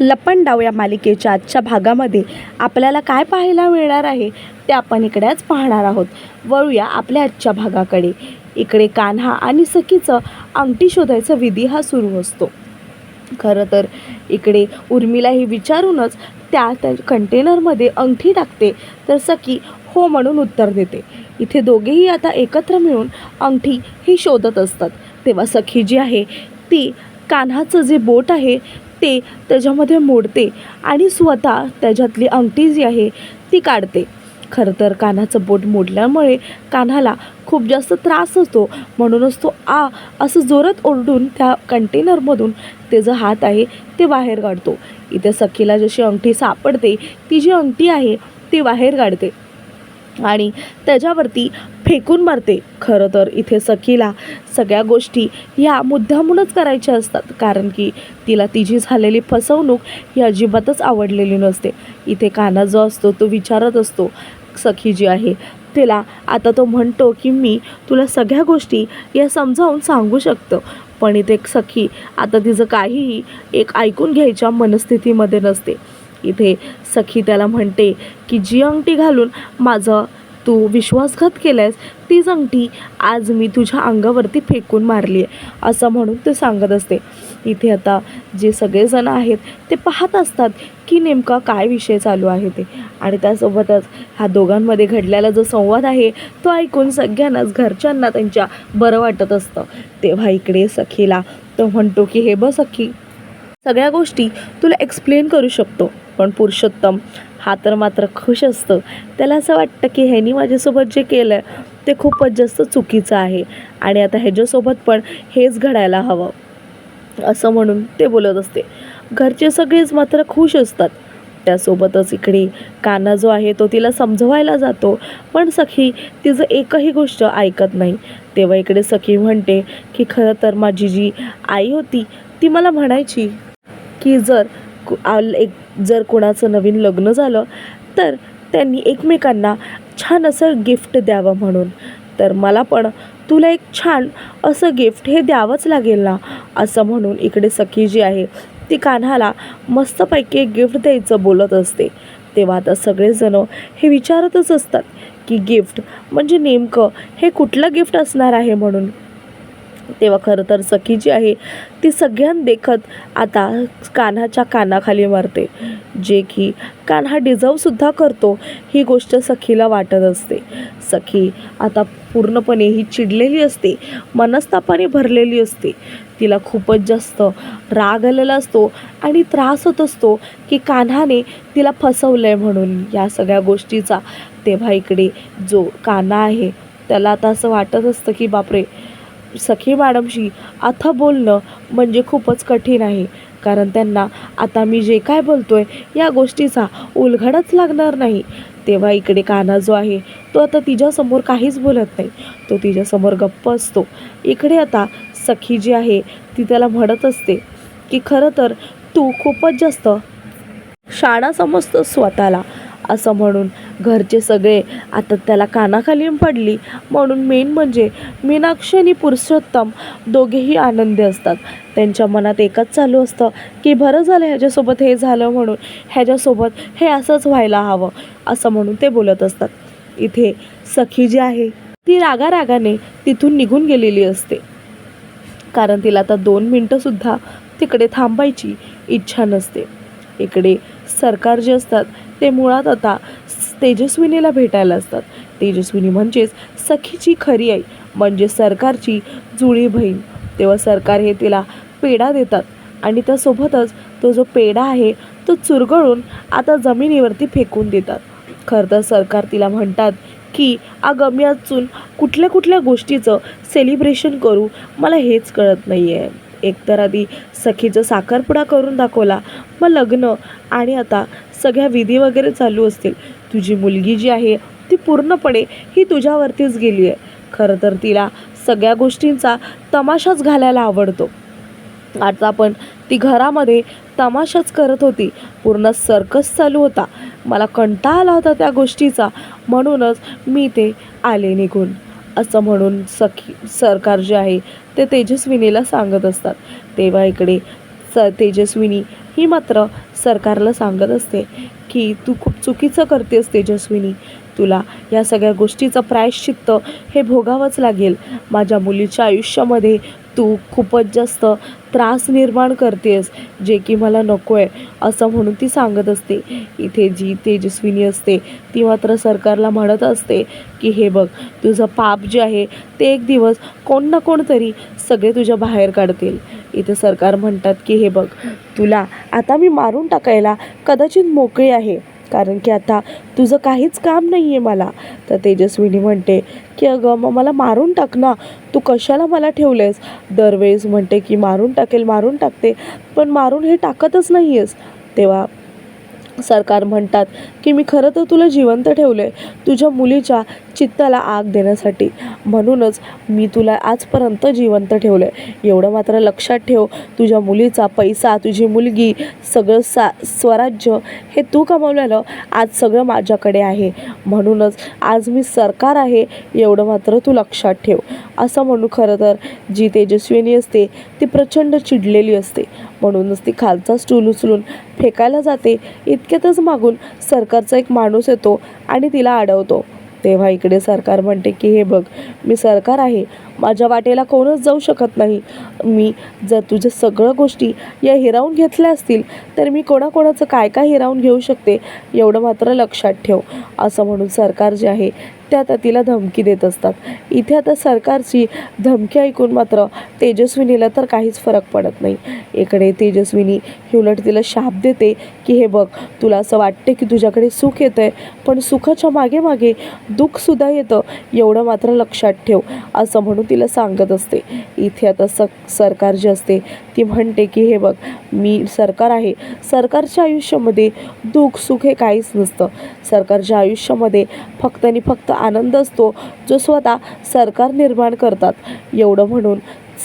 लपंडाव या मालिकेच्या आजच्या भागामध्ये आपल्याला काय पाहायला मिळणार आहे ते आपण इकडेच पाहणार आहोत. वळूया आपल्या आजच्या भागाकडे. इकडे कान्हा आणि सखीचं अंगठी शोधायचा विधी हा सुरू असतो. खरं तर इकडे उर्मिला हे विचारूनच त्या त्या कंटेनरमध्ये अंगठी टाकते तर सखी हो म्हणून उत्तर देते. इथे दोघेही आता एकत्र मिळून अंगठी ही शोधत असतात. तेव्हा सखी जी आहे ती कान्हाचं जे बोट आहे ते त्याच्यामध्ये मोडते आणि स्वतः त्याच्यातली अंगठी जी आहे ती काढते. खरं तर कानाचं बोट मोडल्यामुळे कानाला खूप जास्त त्रास होतो. म्हणूनच तो आ असं जोरात ओरडून त्या कंटेनरमधून त्याचं हात आहे ते बाहेर काढतो. इथे सखीला जशी अंगठी सापडते ती जी अंगठी आहे ती बाहेर काढते. आणि त्याच्यावरती फेकून मारते. खरं तर इथे सखीला सगळ्या गोष्टी ह्या मुद्दामूनच करायच्या असतात. कारण की तिला तिची झालेली फसवणूक ही अजिबातच आवडलेली नसते. इथे काना जो असतो तो विचारत असतो सखी जी आहे तिला आता तो म्हणतो की मी तुला सगळ्या गोष्टी या समजावून सांगू शकतो. पण इथे सखी आता तिचं काहीही एक ऐकून घ्यायच्या मनस्थितीमध्ये नसते. इथे सखी त्याला म्हणते की जी अंगठी घालून माझं तू विश्वासघात केलायस तीच अंगठी आज मी तुझ्या अंगावरती फेकून मारली आहे. असं म्हणून ते सांगत असते. इथे आता जे सगळेजण आहेत ते पाहत असतात की नेमका काय विषय चालू आहे ते. आणि त्यासोबतच ह्या दोघांमध्ये घडलेला जो संवाद आहे तो ऐकून सगळ्यांनाच घरच्यांना त्यांच्या बरं वाटत असतं. तेव्हा इकडे सखीला तो म्हणतो की हे बघ सखी सगळ्या गोष्टी तुला एक्सप्लेन करू शकतो. पण पुरुषोत्तम हा तर मात्र खुश असतो. त्याला असं वाटतं की ह्यानी माझ्यासोबत जे केलं आहे ते खूपच जास्त चुकीचं आहे. आणि आता ह्याच्यासोबत पण हेच घडायला हवं असं म्हणून ते बोलत असते. घरचे सगळेच मात्र खुश असतात. त्यासोबतच इकडे काना जो आहे तो तिला समजवायला जातो. पण सखी तिचं एकही गोष्ट ऐकत नाही. तेव्हा इकडे सखी म्हणते की खरं तर माझी जी आई होती ती मला म्हणायची की जर एक जर कोणाचं नवीन लग्न झालं तर त्यांनी एकमेकांना छान असं गिफ्ट द्यावं म्हणून. तर मला पण तुला एक छान असं गिफ्ट हे द्यावंच लागेल ना असं म्हणून इकडे सखी जी आहे ती कान्हाला मस्तपैकी एक गिफ्ट द्यायचं बोलत असते. तेव्हा आता सगळेजण हे विचारतच असतात की गिफ्ट म्हणजे नेमकं हे कुठलं गिफ्ट असणार आहे म्हणून. तेव्हा खरं तर सखी जी आहे ती सगळ्यां देखत आता कान्हाच्या कानाखाली मारते. जे की कान्हा डिझर्वसुद्धा करतो ही गोष्ट सखीला वाटत असते. सखी आता पूर्णपणे ही चिडलेली असते मनस्तापाने भरलेली असते. तिला खूपच जास्त राग आलेला असतो आणि त्रास होत असतो की कान्हाने तिला फसवलं आहे म्हणून या सगळ्या गोष्टीचा. तेव्हा इकडे जो कान्हा आहे त्याला आता असं वाटत असतं की बापरे सखी मॅडमशी आता बोलणं म्हणजे खूपच कठीण आहे. कारण त्यांना आता मी जे काय बोलतोय या गोष्टीचा उलघडच लागणार नाही. तेव्हा इकडे काना जो आहे तो आता तिच्यासमोर काहीच बोलत नाही. तो तिच्यासमोर गप्प असतो. इकडे आता सखी जी आहे ती त्याला म्हणत असते की खरं तर तू खूपच जास्त शाळा समजतो स्वतःला. असं म्हणून घरचे सगळे आता त्याला कानाखाली पडली. म्हणून मेन म्हणजे मीनाक्षी आणि पुरुषोत्तम दोघेही आनंदी असतात. त्यांच्या मनात एकच चालू असतं की बरं झालं ह्याच्यासोबत हे झालं म्हणून ह्याच्यासोबत हे असंच व्हायला हवं असं म्हणून ते बोलत असतात. इथे सखी जी आहे ती रागारागाने तिथून निघून गेलेली असते. कारण तिला आता दोन मिनटंसुद्धा तिकडे थांबायची इच्छा नसते. इकडे सरकार जे असतात ते मुळात आता तेजस्विनीला भेटायला असतात. तेजस्विनी म्हणजेच सखीची खरी आई म्हणजे सरकारची जुळी बहीण. तेव्हा सरकार हे तिला पेढा देतात आणि त्यासोबतच तो जो पेढा आहे तो चुरगळून आता जमिनीवरती फेकून देतात. खरं तर सरकार तिला म्हणतात की अगं मी अजून कुठल्या कुठल्या गोष्टीचं सेलिब्रेशन करू? मला हेच कळत नाही आहे एकतर आधी सखीचं साखरपुडा करून दाखवला मग लग्न आणि आता सगळ्या विधी वगैरे चालू असतील. तुझी मुलगी जी आहे ती पूर्णपणे ही तुझ्यावरतीच गेली आहे खरं तर तिला सगळ्या गोष्टींचा तमाशाच घालायला आवडतो. आता पण ती घरामध्ये तमाशाच करत होती. पूर्ण सर्कस चालू होता. मला कंटाळा आला होता त्या गोष्टीचा. म्हणूनच मी ते आले निघून. असं म्हणून सखी सरकार जे आहे ते तेजस्विनीला सांगत असतात. तेव्हा इकडे स तेजस्विनी ही मात्र सरकारला सांगत असते की तू खूप चुकीचं करतेस तेजस्विनी. तुला या सगळ्या गोष्टीचं प्रायश्चित्त हे भोगावंच लागेल. माझ्या मुलीच्या आयुष्यामध्ये तू खूपच जास्त त्रास निर्माण करतेस जे की मला नको आहे असं म्हणून ती सांगत असते. इथे जी तेजस्विनी असते ती मात्र सरकारला म्हणत असते की हे बघ तुझं पाप जे आहे ते एक दिवस कोण ना कोणतरी सगळे तुझ्या बाहेर काढतील. इथे सरकार म्हणतात की हे बघ तुला आता मी मारून टाकायला कदाचित मोकळी आहे कारण की आता तुझं काहीच काम नाही आहे मला. तर तेजस्विनी म्हणते की अगं मग मला मारून टाक ना. तू कशाला मला ठेवलेस दरवेळेस म्हणते की मारून टाकेल मारून टाकते पण मारून हे टाकतच नाही आहेस तेव्हा सरकार म्हणतात की मी खरं तर तुला जिवंत ठेवलं आहे तुझ्या मुलीच्या चित्ताला आग देण्यासाठी. म्हणूनच मी तुला आजपर्यंत जिवंत ठेवलं आहे एवढं मात्र लक्षात ठेव तुझ्या मुलीचा पैसा तुझी मुलगी सगळं सा स्वराज्य हे तू कमवलेलं आज सगळं माझ्याकडे आहे. म्हणूनच आज मी सरकार आहे एवढं मात्र तू लक्षात ठेव. असं म्हणू खरं तर जी तेजस्विनी असते ती प्रचंड चिडलेली असते. म्हणूनच ती खालचा स्टूल उचलून फेकायला जाते. इतक्यातच मागून सरकारचा एक माणूस येतो आणि तिला अडवतो. तेव्हा इकडे सरकार म्हणते की हे बघ मी सरकार आहे. माझ्या वाटेला कोणच जाऊ शकत नाही. मी जर तुझ्या सगळं गोष्टी या हिरावून घेतल्या असतील तर मी कोणाकोणाचं काय काय हिरावून घेऊ शकते? एवढं मात्र लक्षात ठेव. असं म्हणून सरकार जे आहे त्या आता तिला धमकी देत असतात. इथे आता सरकारची धमकी ऐकून मात्र तेजस्विनीला तर काहीच फरक पडत नाही. इकडे तेजस्विनी ही उलट तिला शाप देते की हे बघ तुला असं वाटते की तुझ्याकडे सुख येतं आहे पण सुखाच्या मागे मागे दुःखसुद्धा येतं एवढं मात्र लक्षात ठेव असं म्हणून तिला सांगत असते. इथे आता स सरकार जे असते ती म्हणते की हे बघ मी सरकार आहे. सरकारच्या आयुष्यामध्ये दुःख सुख हे काहीच नसतं. सरकारच्या आयुष्यामध्ये फक्त आणि फक्त आनंद असतो जो स्वतः सरकार निर्माण करतात. एवढं म्हणून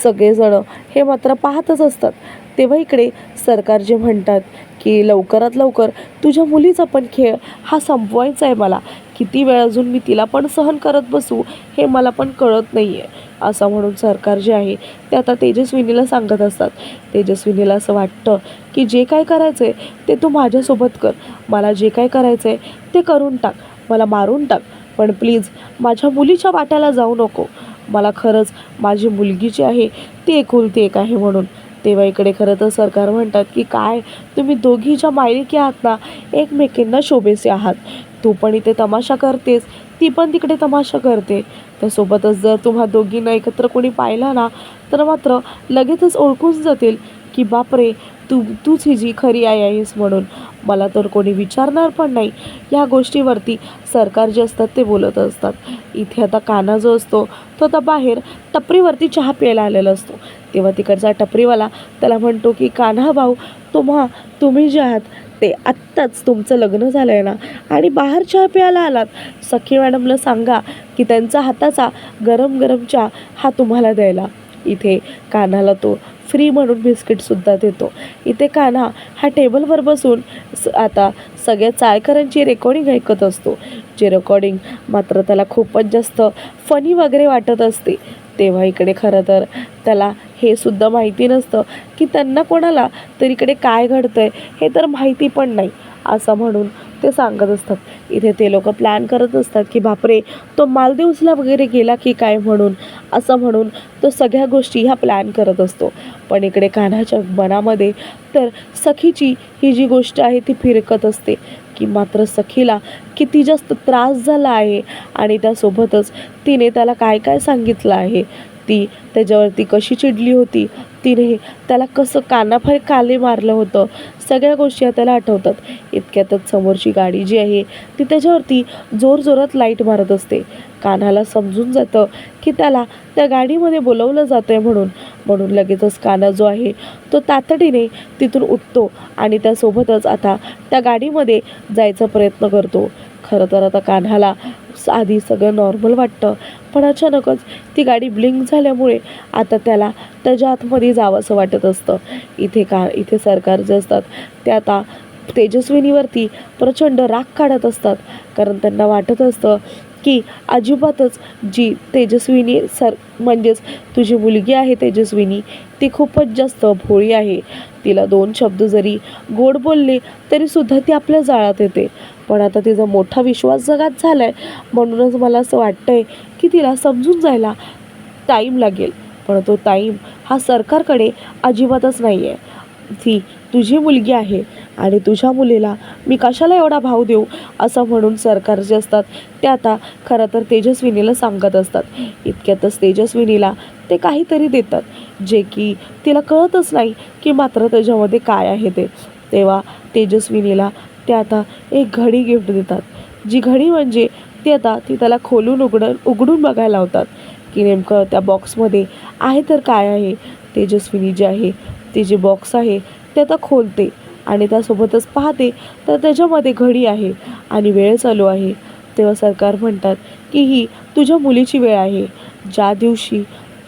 सगळेजण हे मात्र पाहतच असतात. तेव्हा इकडे सरकार जे म्हणतात की लवकरात लवकर तुझ्या मुलीचा पण खेळ हा संपवायचा आहे मला. किती वेळ अजून मी तिला पण सहन करत बसू हे मला पण कळत नाही आहे असं म्हणून सरकार जे आहे ते आता तेजस्विनीला सांगत असतात. तेजस्विनीला असं वाटतं की जे काय करायचं आहे ते तू माझ्यासोबत कर. मला जे काय करायचं आहे ते करून टाक. मला मारून टाक. पण प्लीज माझ्या मुलीच्या वाट्याला जाऊ नको. मला खरंच माझी मुलगी जी आहे ती एकुलती एक आहे म्हणून. तेव्हा इकडे खरं तर सरकार म्हणतात की काय? तुम्ही दोघीच्या मायलिकी आहात ना? एकमेकींना शोभेसे आहात. तू पण इथे तमाशा करतेस ती पण तिकडे तमाशा करते. त्यासोबतच जर तुम्हा दोघींना एकत्र कोणी पाहिला ना तर मात्र लगेचच ओळखून जातील की बापरे! तू तूच ही जी खरी आई आहेस म्हणून मला तर कोणी विचारणार पण नाही. या गोष्टीवरती सरकार जे असतात ते बोलत असतात. इथे आता काना जो असतो तो आता बाहेर टपरीवरती चहा प्यायला आलेला असतो. तेव्हा तिकडचा टपरीवाला त्याला म्हणतो की कान्हा भाऊ तुम्हा तुम्ही जे आहात ते आत्ताच तुमचं लग्न झालं आहे ना? आणि बाहेर चहा प्यायला आलात. सखी मॅडमला सांगा की त्यांचा हाताचा गरम गरम चहा हा तुम्हाला द्यायला. इथे कान्हाला तो फ्री म्हणून बिस्किटसुद्धा देतो. इथे कान्हा हा टेबलवर बसून स आता सगळ्या चाळकरांची रेकॉर्डिंग ऐकत असतो. जे रेकॉर्डिंग मात्र त्याला खूपच जास्त फनी वगैरे वाटत असते. तेव्हा इकडे खरं तर त्याला हे सुद्धा माहिती नसतं की त्यांना कोणाला तर इकडे काय घडतंय हे तर माहिती पण नाही. असं म्हणून ते सांगत असतात. इथे ते लोक प्लॅन करत असतात की बापरे तो मालदीवसला वगैरे गेला की काय म्हणून? असं म्हणून तो सगळ्या गोष्टी ह्या प्लॅन करत असतो. पण इकडे कान्हाच्या मनामध्ये तर सखीची ही जी गोष्ट आहे ती फिरकत असते की मात्र सखीला किती जास्त त्रास झाला आहे आणि त्यासोबतच तिने त्याला काय काय सांगितलं आहे? ती त्याच्यावरती कशी चिडली होती तिने त्याला कसं कानाफार काले मारलं होतं सगळ्या गोष्टी त्याला आठवतात. इतक्यातच समोरची गाडी जी आहे ती त्याच्यावरती जोरजोरात लाइट मारत असते. कान्हाला समजून जातं की त्याला त्या गाडीमध्ये बोलवलं जातं आहे म्हणून. म्हणून लगेचच काना जो आहे तो तातडीने तिथून उठतो आणि त्यासोबतच आता त्या गाडीमध्ये जायचा प्रयत्न करतो. खरं तर आता कान्हाला आधी सगळं नॉर्मल वाटतं. पण अचानकच ती गाडी ब्लिंक झाल्यामुळे आता त्याला त्याच्या आतमध्ये जावंसं वाटत असतं. इथे का इथे सरकार जे असतात ते आता तेजस्विनीवरती प्रचंड राग काढत असतात. कारण त्यांना वाटत असतं की अजिबातच जी तेजस्विनी सर म्हणजेच तुझी मुलगी आहे तेजस्विनी ती खूपच जास्त भोळी आहे. तिला दोन शब्द जरी गोड बोलले तरीसुद्धा ती आपल्या जाळात येते. पण आता तिचा मोठा विश्वास जगात झाला आहे म्हणूनच मला असं वाटतंय की तिला समजून जायला टाईम लागेल. पण तो टाईम हा सरकारकडे अजिबातच नाही आहे ती तुझी मुलगी आहे आणि तुझ्या मुलीला मी कशाला एवढा भाव देऊ? असं म्हणून सरकार जे असतात ते आता खरं तर तेजस्विनीला सांगत असतात. इतक्यातच तेजस्विनीला ते काहीतरी देतात. जे की तिला कळतच नाही की मात्र त्याच्यामध्ये काय आहे ते. तेव्हा तेजस्विनीला ते आता एक घडी गिफ्ट देतात. जी घडी म्हणजे ती आता ती त्याला खोलून उघडून उघडून बघायला लावतात. की नेमकं त्या बॉक्समध्ये आहे तर काय आहे? तेजस्विनी जे आहे ते जे बॉक्स आहे ते आता खोलते आणि त्यासोबतच पाहते तर त्याच्यामध्ये घडी आहे आणि वेळ चालू आहे. तेव्हा सरकार म्हणतात की ही तुझ्या मुलीची वेळ आहे. ज्या दिवशी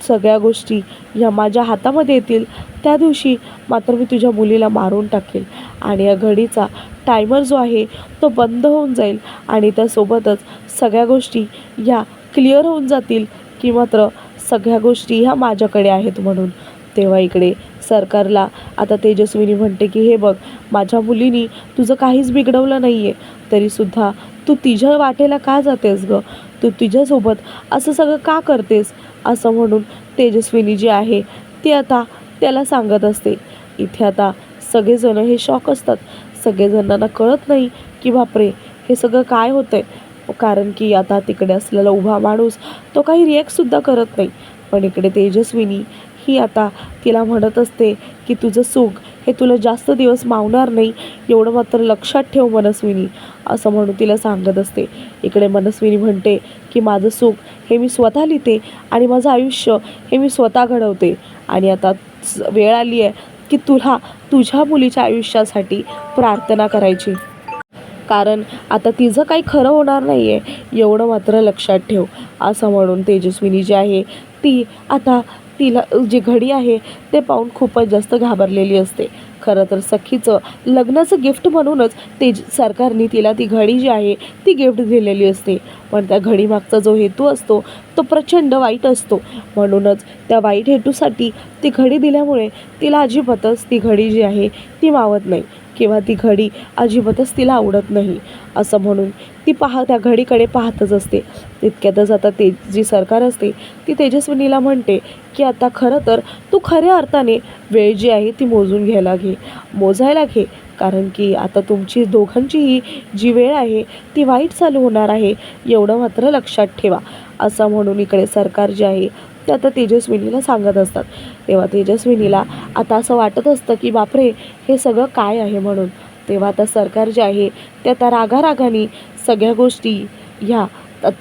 सगळ्या गोष्टी ह्या माझ्या हातामध्ये येतील. त्या दिवशी मात्र मी तुझ्या मुलीला मारून टाकेल. आणि या घडीचा टायमर जो आहे तो बंद होऊन जाईल आणि त्यासोबतच सगळ्या गोष्टी ह्या क्लिअर होऊन जातील की मात्र सगळ्या गोष्टी ह्या माझ्याकडे आहेत म्हणून. तेव्हा इकडे सरकारला आता तेजस्विनी म्हणते की हे बघ माझ्या मुलीनी तुझं काहीच बिघडवलं नाही आहे तरीसुद्धा तू तिच्या वाटेला का जातेस गं? तू तिच्यासोबत असं सगळं का करतेस? असं म्हणून तेजस्विनी जी आहे ती आता त्याला सांगत असते. इथे आता सगळेजण हे शॉक असतात. सगळेजणांना कळत नाही की बापरे हे सगळं काय होतंय? कारण की आता तिकडे असलेला उभा माणूस तो काही रिॲक्टसुद्धा करत नाही. पण इकडे तेजस्विनी ही आता तिला म्हणत असते की तुझं सुख हे तुला जास्त दिवस मावणार नाही एवढं मात्र लक्षात ठेव मनस्विनी असं म्हणून तिला सांगत असते. इकडे मनस्विनी म्हणते की माझं सुख हे मी स्वतः लिहिते आणि माझं आयुष्य हे मी स्वतः घडवते आणि आता स- वेळ आली आहे की तुला तुझ्या मुलीच्या आयुष्यासाठी प्रार्थना करायची. कारण आता तिचं काही खरं होणार नाही आहे एवढं मात्र लक्षात ठेव असं म्हणून तेजस्विनी जी आहे ती आता तिला जी घडी आहे ते पाहून खूपच जास्त घाबरलेली असते. खरं तर सखीचं लग्नाचं गिफ्ट म्हणूनच ते सरकारने तिला ती घडी जी आहे ती गिफ्ट दिलेली असते. पण त्या घडीमागचा जो हेतू असतो तो प्रचंड वाईट असतो. म्हणूनच त्या वाईट हेतूसाठी ती घडी दिल्यामुळे तिला अजिबातच ती घडी जी आहे ती मावत नाही. किंवा ती घडी अजिबातच तिला आवडत नाही. असं म्हणून ती पाहा त्या घडीकडे पाहतच असते. तितक्यातच आता ते जी सरकार असते ती तेजस्विनीला म्हणते की आता खरं तर तू खऱ्या अर्थाने वेळ जी आहे ती मोजून घ्यायला घे. मोजायला घे. कारण की आता तुमची दोघांचीही जी वेळ आहे ती वाईट चालू होणार आहे. एवढं मात्र लक्षात ठेवा. असं म्हणून इकडे सरकार जे आहे ते आता तेजस्विनीला सांगत असतात. तेव्हा तेजस्विनीला आता असं वाटत असतं की बापरे हे सगळं काय आहे म्हणून? तेव्हा आता सरकार जे आहे ते आता रागारागाने सगळ्या गोष्टी ह्या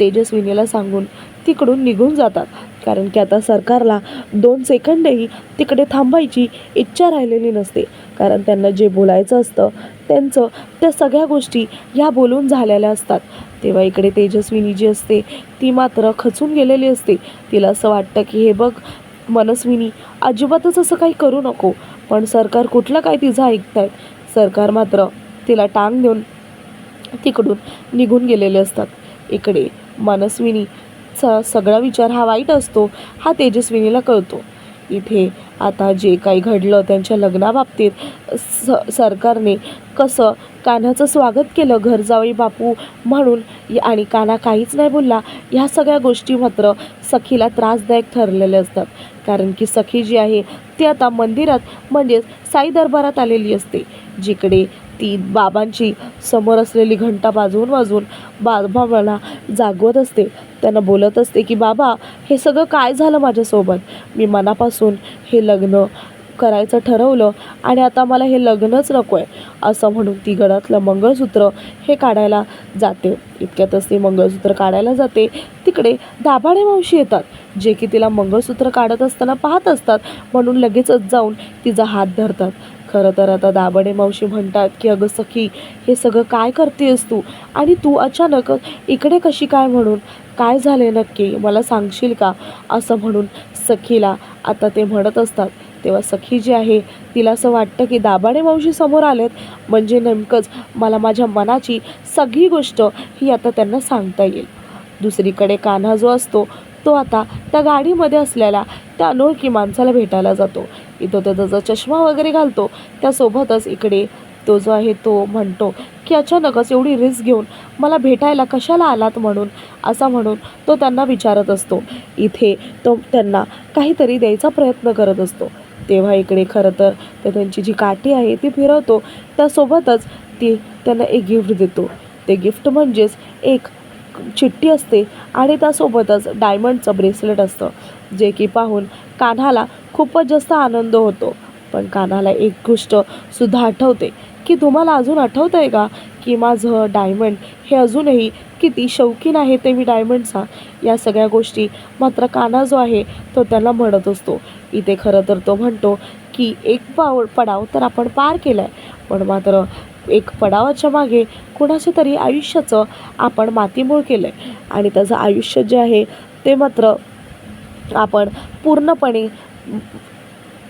तेजस्विनीला सांगून तिकडून निघून जातात. कारण की आता सरकारला दोन सेकंडही तिकडे थांबायची इच्छा राहिलेली नसते. कारण त्यांना जे बोलायचं असतं त्यांचं त्या सगळ्या गोष्टी ह्या बोलून झालेल्या असतात. तेव्हा इकडे तेजस्विनी जी असते ती मात्र खचून गेलेली असते. तिला असं वाटतं की हे बघ मनस्विनी अजिबातच असं काही करू नको. पण सरकार कुठलं काय तिचं ऐकतायत सरकार मात्र तिला टांग देऊन तिकडून निघून गेलेले असतात. इकडे मनस्विनी चा सगळा विचार हा वाईट असतो हा तेजस्विनीला कळतो. इथे आता जे काही घडलं त्यांच्या लग्नाबाबतीत स सरकारने कसं कान्हाचं स्वागत केलं घरजावई बापू म्हणून आणि कान्हा काहीच नाही बोलला ह्या सगळ्या गोष्टी मात्र सखीला त्रासदायक ठरलेल्या असतात. कारण की सखी जी आहे ती आता मंदिरात म्हणजेच साई दरबारात आलेली असते. जिकडे ती बाबांची समोर असलेली घंटा वाजवून वाजवून बाबा मला जागवत असते. त्यांना बोलत असते की बाबा हे सगळं काय झालं माझ्यासोबत? मी मनापासून हे लग्न करायचं ठरवलं आणि आता मला हे लग्नच नको आहे असं म्हणून ती गळ्यातलं मंगळसूत्र हे काढायला जाते. इतक्यातच ती मंगळसूत्र काढायला जाते. तिकडे दाभाडे मावशी येतात. जे की तिला मंगळसूत्र काढत असताना पाहत असतात. म्हणून लगेचच जाऊन तिचा हात धरतात. खरं तर आता दाबडे मावशी म्हणतात की अगं सखी हे सगळं काय करतेस तू? आणि तू अचानक इकडे कशी काय म्हणून? काय झाले नक्की? मला सांगशील का? असं म्हणून सखीला आता ते म्हणत असतात. तेव्हा सखी जी आहे तिला असं वाटतं की दाभाडे मावशी समोर आलेत. म्हणजे नेमकंच मला माझ्या मनाची सगळी गोष्ट ही आता त्यांना सांगता येईल. दुसरीकडे कान्हा जो असतो तो आता त्या गाडीमध्ये असलेल्या त्या अनोळखी माणसाला भेटायला जातो. इथं तो त्याचा चष्मा वगैरे घालतो. त्यासोबतच इकडे तो जो आहे तो म्हणतो की अचानकच एवढी रिस्क घेऊन मला भेटायला कशाला आलात म्हणून? असा म्हणून तो त्यांना विचारत असतो. इथे तो त्यांना काहीतरी द्यायचा प्रयत्न करत असतो. तेव्हा इकडे खरं तर ते त्यांची जी काठी आहे ती फिरवतो. त्यासोबतच ती त्यांना एक गिफ्ट देतो. ते गिफ्ट म्हणजेच एक चिठ्ठी असते आणि त्यासोबतच डायमंडचं ब्रेसलेट असतं जे की पाहून कान्हाला खूपच जास्त आनंद होतो. पण कान्हाला एक गोष्ट सुद्धा आठवते की तुम्हाला अजून आठवतं आहे का की माझं डायमंड हे अजूनही किती शौकीन आहे ते मी डायमंडचा या सगळ्या गोष्टी मात्र काना जो आहे तो त्याला म्हणत असतो. इथे खरं तर तो म्हणतो की एक पाव पडाव तर आपण पार केला आहे पण मात्र एक पडावाच्या मागे कुणाच्या तरी आयुष्याचं आपण मातीमूळ केलं आहे आणि त्याचं आयुष्य जे आहे ते मात्र आपण पूर्णपणे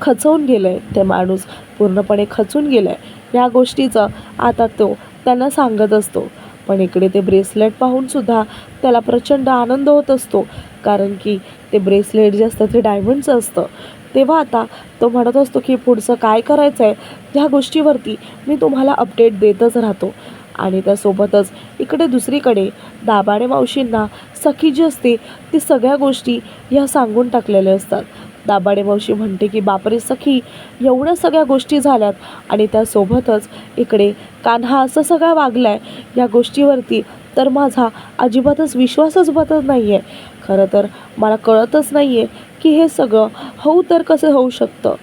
खचवून गेलं आहे ते माणूस पूर्णपणे खचून गेलं आहे या गोष्टीचं आता तो त्यांना सांगत असतो. पण इकडे ते ब्रेसलेट पाहूनसुद्धा त्याला प्रचंड आनंद होत असतो. कारण की ते ब्रेसलेट जे असतं ते डायमंडचं असतं. तेव्हा आता तो म्हणत असतो की पुढचं काय करायचं आहे ह्या गोष्टीवरती मी तुम्हाला अपडेट देतच राहतो. आणि त्यासोबतच इकडे दुसरीकडे दाबाणे मावशींना सखी जी असते ती सगळ्या गोष्टी ह्या सांगून टाकलेल्या असतात. दाबाडे मावशी म्हणते की बापरे सखी एवढ्या सगळ्या गोष्टी झाल्यात आणि त्यासोबतच इकडे कान्हा असं सगळा वागला आहे या गोष्टीवरती तर माझा अजिबातच विश्वासच बसत नाही आहे खरं तर मला कळतच नाही आहे की हे सगळं होऊ तर कसं होऊ शकतं.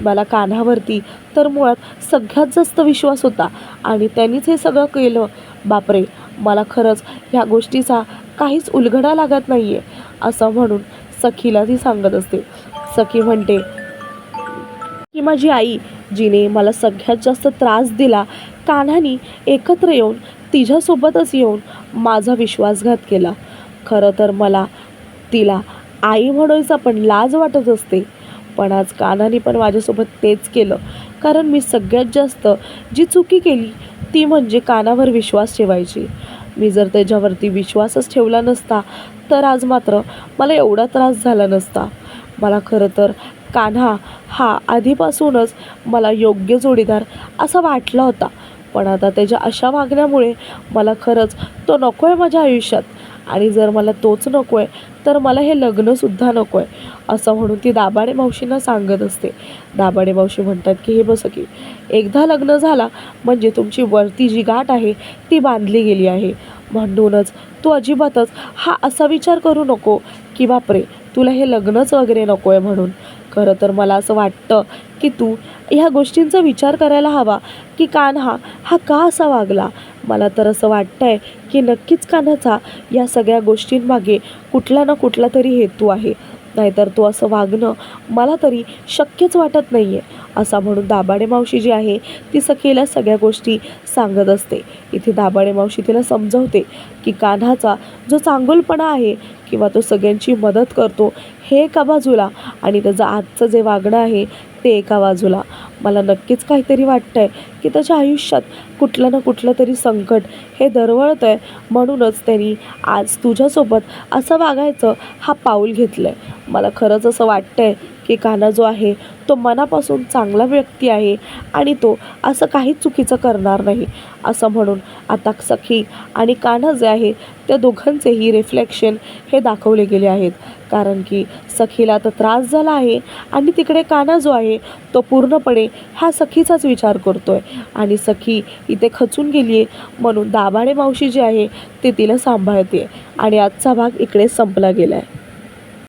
मला कान्हावरती तर मुळात सगळ्यात जास्त विश्वास होता आणि त्यांनीच हे सगळं केलं. बापरे मला खरंच ह्या गोष्टीचा काहीच उलगडा लागत नाही आहे असं म्हणून सखीला ती सांगत असते. सखी म्हणते की माझी आई जिने मला सगळ्यात जास्त त्रास दिला कान्हानी एकत्र येऊन तिच्यासोबतच येऊन माझा विश्वासघात केला. खरं तर मला तिला आई म्हणायचा पण लाज वाटत असते. पण आज कानाने पण माझ्यासोबत तेच केलं. कारण मी सगळ्यात जास्त जी चुकी केली ती म्हणजे कानावर विश्वास ठेवायची. मी जर त्याच्यावरती विश्वासच ठेवला नसता तर आज मात्र मला एवढा त्रास झाला नसता. मला खरं तर कान्हा हा आधीपासूनच मला योग्य जोडीदार असा वाटला होता. पण आता त्याच्या अशा वागण्यामुळे मला खरंच तो नको आहे माझ्या आयुष्यात. आणि जर मला तोच नको आहे तर मला हे लग्नसुद्धा नको आहे असं म्हणून ती दाबाडे मावशींना सांगत असते. दाबाडे मावशी म्हणतात की हे बसं की एकदा लग्न झाला म्हणजे तुमची वरती जी गाठ आहे ती बांधली गेली आहे. म्हणूनच तू अजिबातच हा असा विचार करू नको की बापरे तुला हे लग्नच वगैरे नको आहे म्हणून. खरं तर मला असं वाटतं की तू ह्या गोष्टींचा विचार करायला हवा की कान्हा हा का असा वागला? मला तर असं वाटतं आहे की नक्कीच कान्हाचा या सगळ्या गोष्टींमागे कुठला ना कुठला तरी हेतू आहे. नाहीतर तो असं वागणं मला तरी शक्यच वाटत नाही आहे असा म्हणून दाबाडे मावशी जी आहे ती सखीला सगळ्या गोष्टी सांगत असते. इथे दाबाडे मावशी तिला समजवते की कान्हाचा जो चांगुलपणा आहे किंवा तो सगळ्यांची मदत करतो हे एका बाजूला आणि त्याचं आजचं जे वागणं आहे ते एका बाजूला. मला नक्कीच काहीतरी वाटतं आहे की त्याच्या आयुष्यात कुठलं ना कुठलं तरी संकट हे दरवळतं आहे म्हणूनच त्यांनी आज तुझ्यासोबत असं वागायचं हा पाऊल घेतलं आहे मला खरंच असं वाटतं आहे की काना जो आहे तो मनापासून चांगला व्यक्ती आहे आणि तो असं काहीच चुकीचं करणार नाही. असं म्हणून आता सखी आणि कान्हा जे आहे त्या दोघांचेही रिफ्लेक्शन हे दाखवले गेले आहेत. कारण की सखीला तर त्रास झाला आहे आणि तिकडे काना जो आहे तो पूर्णपणे हा सखीचाच विचार करतो आहे आणि सखी इथे खचून गेली आहे म्हणून दाभाडे मावशी जी आहे ते तिला सांभाळते. आणि आजचा भाग इकडे संपला गेला आहे